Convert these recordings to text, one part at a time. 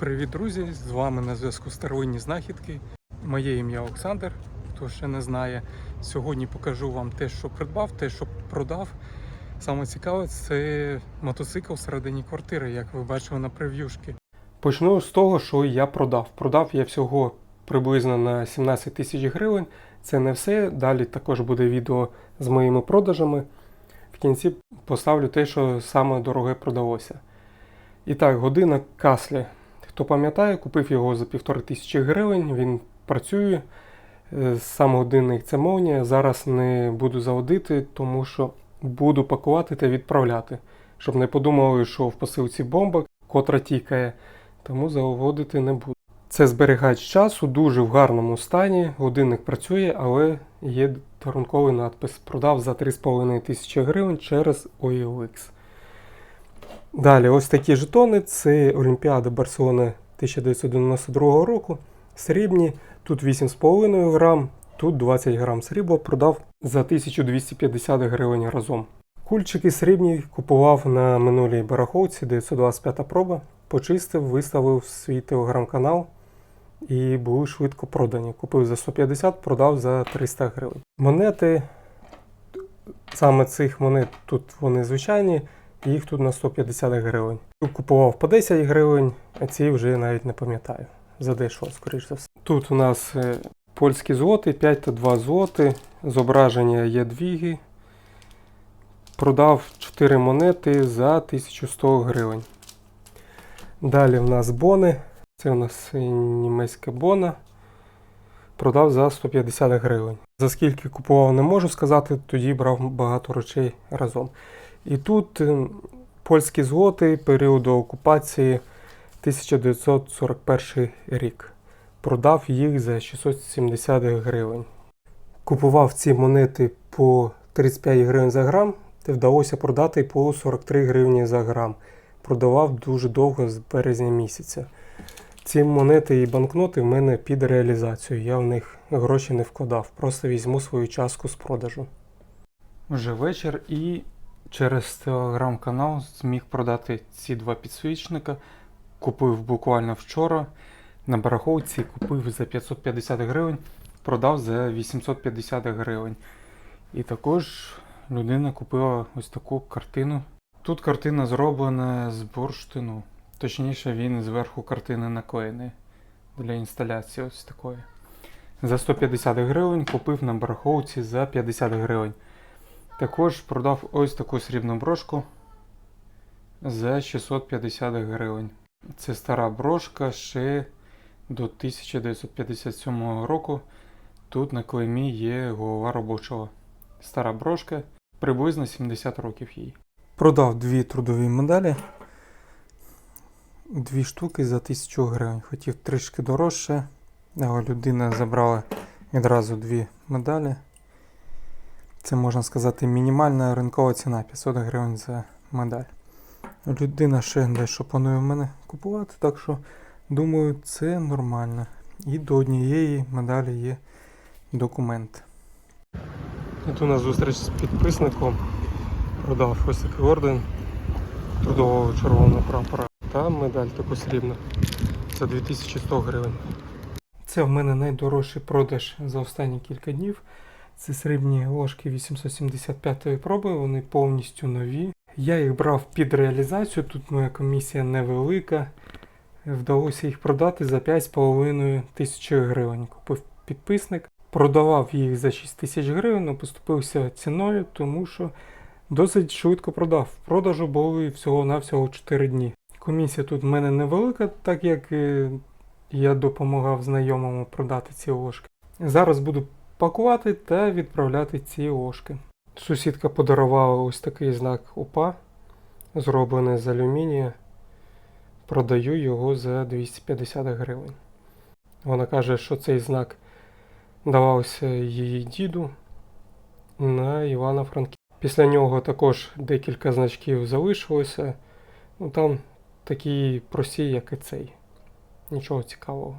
Привіт, друзі! З вами на зв'язку Старовинні знахідки. Моє ім'я Олександр. Хто ще не знає, сьогодні покажу вам те, що придбав, те, що продав. Саме цікаве це мотоцикл всередині квартири, як ви бачили на прев'юшки. Почну з того, що я продав. Продав я всього приблизно на 17 тисяч гривень. Це не все. Далі також буде відео з моїми продажами. В кінці поставлю те, що саме дороге продалося. І так, година Каслі. Хто пам'ятає, купив його за півтори тисячі гривень, він працює. Е, Сам годинник це молнія. Зараз не буду заводити, тому що буду пакувати та відправляти. Щоб не подумали, що в посилці бомба, котра тікає, тому заводити не буду. Це зберігач часу, дуже в гарному стані. Годинник працює, але є дарунковий надпис. Продав за 3,5 тисячі гривень через OLX. Далі, ось такі жетони. Це Олімпіада Барселони 1992 року. Срібні. Тут 8,5 грам, тут 20 грам срібла. Продав за 1250 гривень разом. Кульчики срібні купував на минулій барахолці 925 проба. Почистив, виставив свій телеграм-канал і були швидко продані. Купив за 150, продав за 300 гривень. Монети, саме цих монет, тут вони звичайні, їх тут на 150 гривень. Купував по 10 гривень, а ці вже навіть не пам'ятаю. За дешево, скоріш за все. Тут у нас е, польські злоти, 5 та 2 злоти, зображення Єдвіги. Продав 4 монети за 1100 гривень. Далі в нас бони. Це у нас німецька бона. Продав за 150 гривень. За скільки купував, не можу сказати, тоді брав багато речей разом. І тут е, польські злоти періоду окупації 1941 рік. Продав їх за 670 гривень. Купував ці монети по 35 гривень за грам, та вдалося продати по 43 гривні за грам. Продавав дуже довго з березня місяця. Ці монети і банкноти в мене під реалізацію. Я в них гроші не вкладав. Просто візьму свою частку з продажу. Вже вечір і через телеграм-канал зміг продати ці два підсвічника. Купив буквально вчора. На барахолці купив за 550 гривень, продав за 850 гривень. І також людина купила ось таку картину. Тут картина зроблена з бурштину. Точніше, він зверху картини наклеєний для інсталяції ось такої. За 150 гривень купив на барахолці за 50 гривень. Також продав ось таку срібну брошку за 650 гривень. Це стара брошка ще до 1957 року. Тут на клеймі є голова робочого. Стара брошка, приблизно 70 років їй. Продав дві трудові медалі. Дві штуки за 1000 гривень. Хотів трішки дорожче, але людина забрала відразу дві медалі. Це можна сказати мінімальна ринкова ціна 500 гривень за медаль. Людина ще дещо планує в мене купувати, так що думаю, це нормально. І до однієї медалі є документ. Тут у нас зустріч з підписником. Продав ось такий орден трудового червоного прапора та медаль таку срібну за 2100 гривень. Це в мене найдорожчий продаж за останні кілька днів. Це срібні ложки 875-ї проби, вони повністю нові. Я їх брав під реалізацію, тут моя комісія невелика. Вдалося їх продати за 5,5 тисяч гривень. Купив підписник, продавав їх за 6 тисяч гривень, але поступився ціною, тому що досить швидко продав. В продажу були всього-навсього 4 дні. Комісія тут в мене невелика, так як е, я допомагав знайомому продати ці ложки. Зараз буду пакувати та відправляти ці ложки. Сусідка подарувала ось такий знак УПА, зроблений з алюмінія. Продаю його за 250 гривень. Вона каже, що цей знак давався її діду на Івана Франківська. Після нього також декілька значків залишилося. Ну там такі прості, як і цей. Нічого цікавого.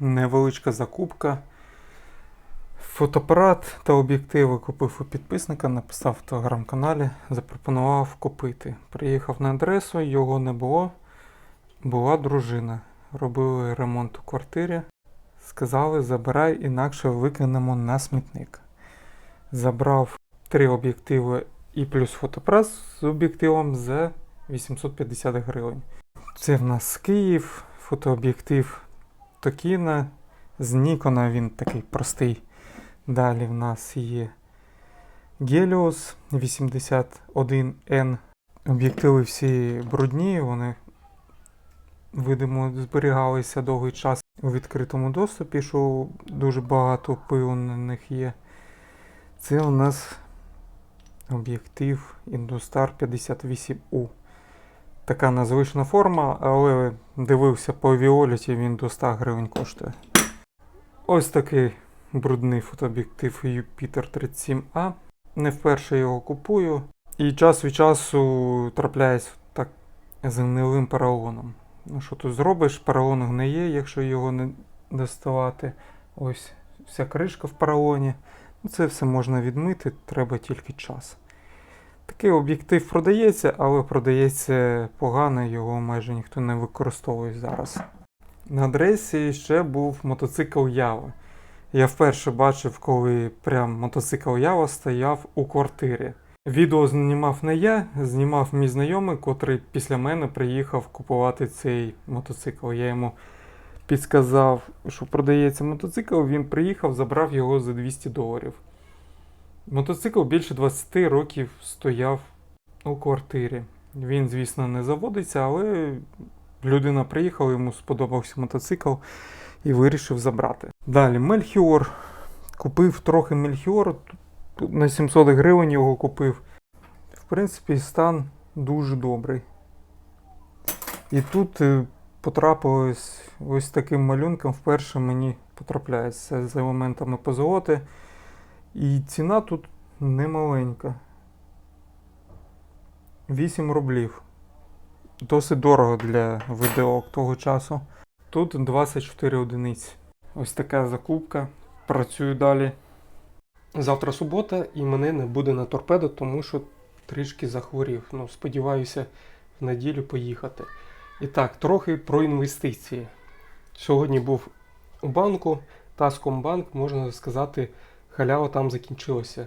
Невеличка закупка. Фотоапарат та об'єктиви купив у підписника, написав в телеграм-каналі, запропонував купити. Приїхав на адресу, його не було. Була дружина. Робили ремонт у квартирі. Сказали, забирай, інакше викинемо на смітник. Забрав три об'єктиви і плюс фотопрес з об'єктивом за 850 гривень. Це в нас Київ, фотооб'єктив Токіна. З Нікона він такий простий. Далі в нас є Helios 81N. Об'єктиви всі брудні, вони, видимо, зберігалися довгий час у відкритому доступі, що дуже багато пилу на них є. Це у нас об'єктив Industar 58U. Така незвична форма, але дивився по Віоліті, він до 100 гривень коштує. Ось такий брудний фотооб'єктив Jupiter 37A. Не вперше його купую. І час від часу трапляюсь так з гнилим поролоном. Ну що тут зробиш? Поролон гниє, якщо його не доставати. Ось вся кришка в поролоні. Ну, Це все можна відмити, треба тільки час. Такий об'єктив продається, але продається погано, його майже ніхто не використовує зараз. На адресі ще був мотоцикл Ява. Я вперше бачив, коли прям мотоцикл Ява стояв у квартирі. Відео знімав не я, знімав мій знайомий, котрий після мене приїхав купувати цей мотоцикл. Я йому підсказав, що продається мотоцикл, він приїхав, забрав його за 200 доларів. Мотоцикл більше 20 років стояв у квартирі. Він, звісно, не заводиться, але людина приїхала, йому сподобався мотоцикл і вирішив забрати. Далі Мельхіор. Купив трохи Мельхіор. На 700 гривень його купив. В принципі, стан дуже добрий. І тут е, потрапилось ось таким малюнком вперше мені потрапляється з елементами позолоти. І ціна тут немаленька. 8 рублів. Досить дорого для ВДО того часу. Тут 24 одиниці. Ось така закупка. Працюю далі. Завтра субота і мене не буде на торпедо, тому що трішки захворів. Ну, сподіваюся, в неділю поїхати. І так, трохи про інвестиції. Сьогодні був у банку, Таскомбанк, можна сказати, халява там закінчилася.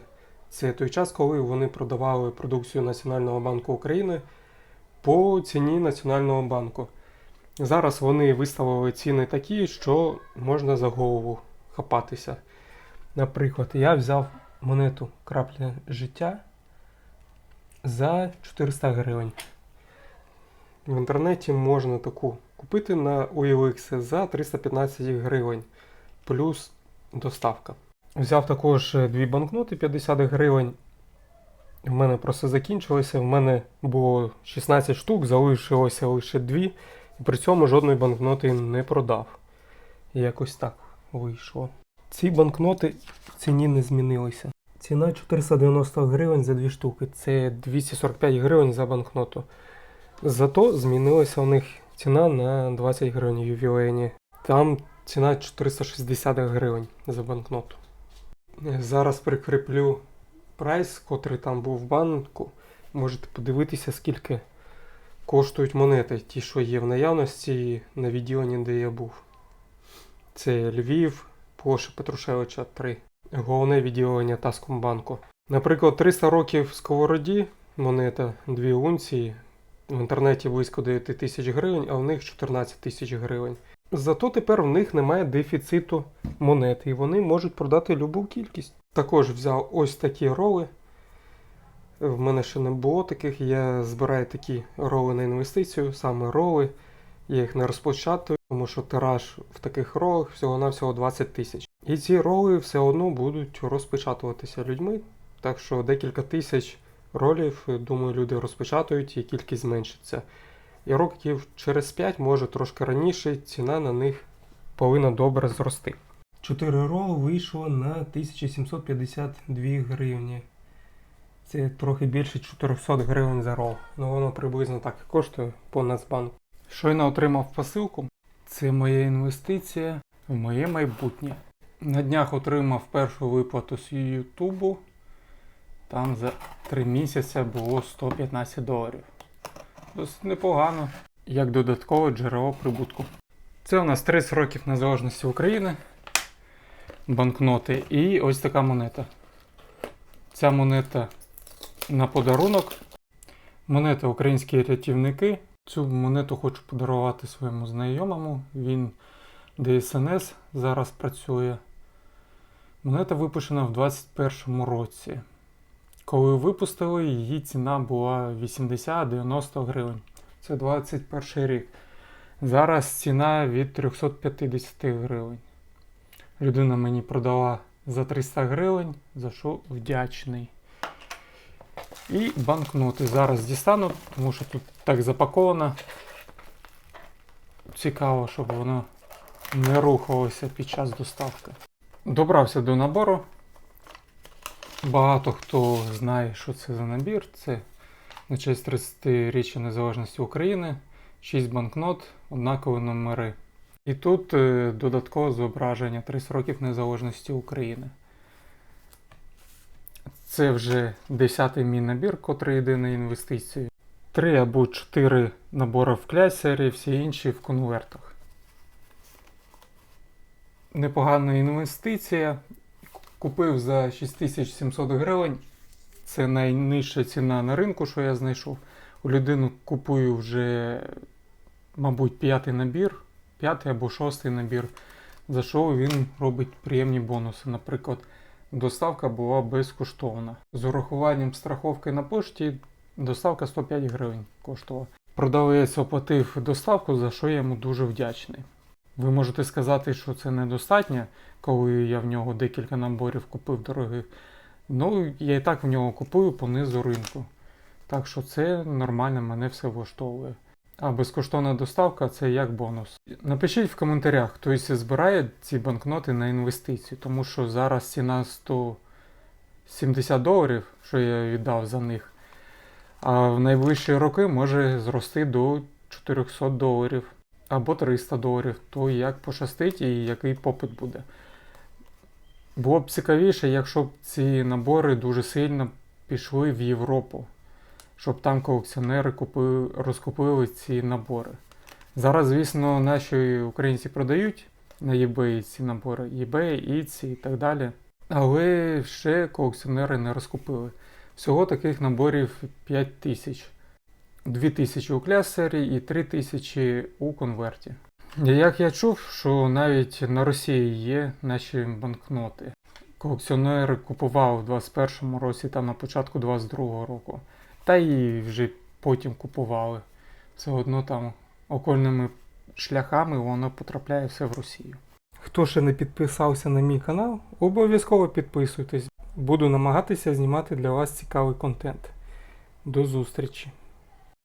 Це той час, коли вони продавали продукцію Національного банку України по ціні Національного банку. Зараз вони виставили ціни такі, що можна за голову хапатися. Наприклад, я взяв монету крапля життя за 400 гривень. В інтернеті можна таку купити на OLX за 315 гривень плюс доставка. Взяв також дві банкноти 50 гривень. В мене просто закінчилося. В мене було 16 штук, залишилося лише дві, при цьому жодної банкноти не продав. Якось так вийшло. Ці банкноти в ціні не змінилися. Ціна 490 гривень за дві штуки. Це 245 гривень за банкноту. Зато змінилася у них ціна на 20 гривень ювілейні. Там ціна 460 гривень за банкноту. Зараз прикріплю прайс, котрий там був в банку. Можете подивитися, скільки коштують монети, ті, що є в наявності на відділенні, де я був. Це Львів, площа Петрушевича 3. Головне відділення Таскомбанку. Наприклад, 300 років сковороді, монета 2 унції. В інтернеті близько 9 тисяч гривень, а в них 14 тисяч гривень. Зато тепер в них немає дефіциту монети, і вони можуть продати любу кількість. Також взяв ось такі роли. В мене ще не було таких. Я збираю такі роли на інвестицію, саме роли. Я їх не розпочатую, тому що тираж в таких ролах всього-навсього 20 тисяч. І ці роли все одно будуть розпечатуватися людьми. Так що декілька тисяч ролів, думаю, люди розпечатують і кількість зменшиться. І років через 5, може трошки раніше, ціна на них повинна добре зрости. 4 роли вийшло на 1752 гривні. Це трохи більше 400 гривень за рол. Ну воно приблизно так і коштує по Нацбанку. Щойно отримав посилку. Це моя інвестиція в моє майбутнє. На днях отримав першу виплату з Ютубу. Там за 3 місяці було 115 доларів. Досить непогано. як додаткове джерело прибутку. Це у нас 30 років незалежності України, банкноти і ось така монета. Ця монета на подарунок. Монета українські рятівники. Цю монету хочу подарувати своєму знайомому. Він ДСНС зараз працює. Монета випущена в 2021 році. Коли випустили, її ціна була 80-90 гривень. Це 21 рік. Зараз ціна від 350 гривень. Людина мені продала за 300 гривень, за що вдячний. І банкноти зараз дістану, тому що тут так запаковано. Цікаво, щоб воно не рухалося під час доставки. Добрався до набору. Багато хто знає, що це за набір. Це на честь 30-річчя Незалежності України, 6 банкнот, однакові номери. І тут е, додаткове зображення 30 років Незалежності України. Це вже 10-й мій набір, котрий йде на інвестиції. Три або чотири набори в клясері, всі інші в конвертах. Непогана інвестиція. Купив за 6700 гривень. Це найнижча ціна на ринку, що я знайшов. У людини купую вже, мабуть, п'ятий набір, п'ятий або шостий набір, за що він робить приємні бонуси. Наприклад, доставка була безкоштовна. З урахуванням страховки на пошті доставка 105 гривень коштувала. Продавець оплатив доставку, за що я йому дуже вдячний. Ви можете сказати, що це недостатньо, коли я в нього декілька наборів купив дорогих. Ну, я і так в нього купую по низу ринку. Так що це нормально, мене все влаштовує. А безкоштовна доставка це як бонус. Напишіть в коментарях, хтось збирає ці банкноти на інвестиції, тому що зараз ціна 170 доларів, що я віддав за них. А в найближчі роки може зрости до 400 доларів або 300 доларів, то як пощастить і який попит буде. Було б цікавіше, якщо б ці набори дуже сильно пішли в Європу, щоб там колекціонери купили, розкупили ці набори. Зараз, звісно, наші українці продають на eBay ці набори, eBay, Etsy і так далі. Але ще колекціонери не розкупили. Всього таких наборів 5 тисяч. 2000 у клясері і 3000 у конверті. Як я чув, що навіть на Росії є наші банкноти. Колекціонери купували в 21-му році та на початку 22-го року. Та і вже потім купували. Все одно там окольними шляхами воно потрапляє все в Росію. Хто ще не підписався на мій канал, обов'язково підписуйтесь. Буду намагатися знімати для вас цікавий контент. До зустрічі!